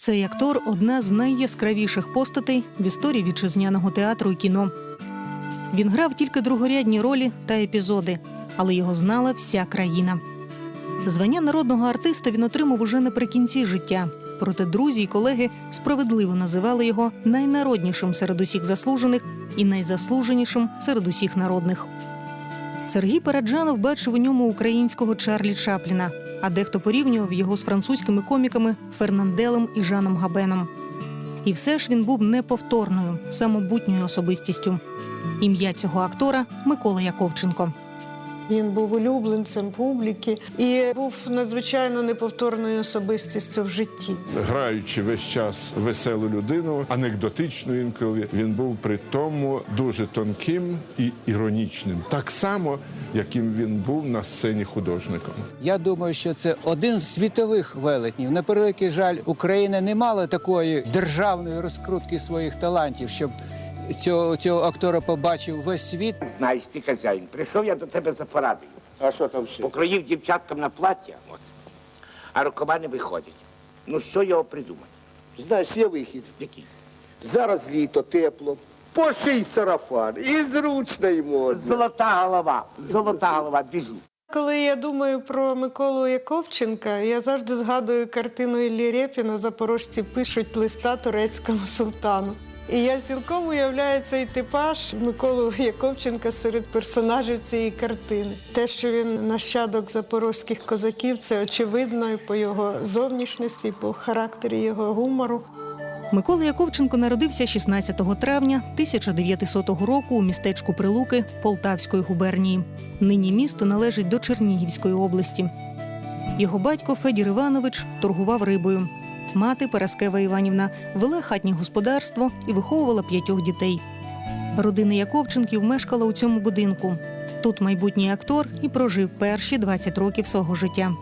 Цей актор одна з найяскравіших постатей в історії вітчизняного театру і кіно. Він грав тільки другорядні ролі та епізоди, але його знала вся країна. Звання народного артиста він отримав уже наприкінці життя. Проте друзі й колеги справедливо називали його найнароднішим серед усіх заслужених і найзаслуженішим серед усіх народних. Сергій Параджанов бачив у ньому українського Чарлі Чапліна, а дехто порівнював його з французькими коміками Фернанделем і Жаном Габеном. І все ж він був неповторною, самобутньою особистістю. Ім'я цього актора Микола Яковченко. Він був улюбленцем публіки і був надзвичайно неповторною особистістю в житті. граючи весь час веселу людину, анекдотичну інколи, він був при тому дуже тонким і іронічним, так само, яким він був на сцені художником. Я думаю, що це один з світових велетнів. На превеликий жаль, Україна не мала такої державної розкрутки своїх талантів, щоб цього, цього актора побачив весь світ. Знаєш, ти хазяїн, прийшов я до тебе за порадою. А що там ще? Покроїв дівчаткам на плаття, от, а рукава не виходять. Ну що його придумати? Знаєш, є вихід. Який? Зараз літо, тепло. Поший сарафан і зручно й. Золота голова, золота голова, біжу. Коли я думаю про Миколу Яковченка, я завжди згадую картину Іллі Рєпіна «Запорожці пишуть листа турецькому султану. І я цілком уявляю цей типаж Миколу Яковченка серед персонажів цієї картини. Те, що він нащадок запорозьких козаків, це очевидно і по його зовнішності, і по характері його гумору. Микола Яковченко народився 16 травня 1900 року у містечку Прилуки Полтавської губернії. Нині місто належить до Чернігівської області. Його батько Федір Іванович торгував рибою. Мати Параскева Іванівна вела хатнє господарство і виховувала п'ятьох дітей. Родина Яковченків мешкала у цьому будинку. Тут майбутній актор і прожив перші 20 років свого життя.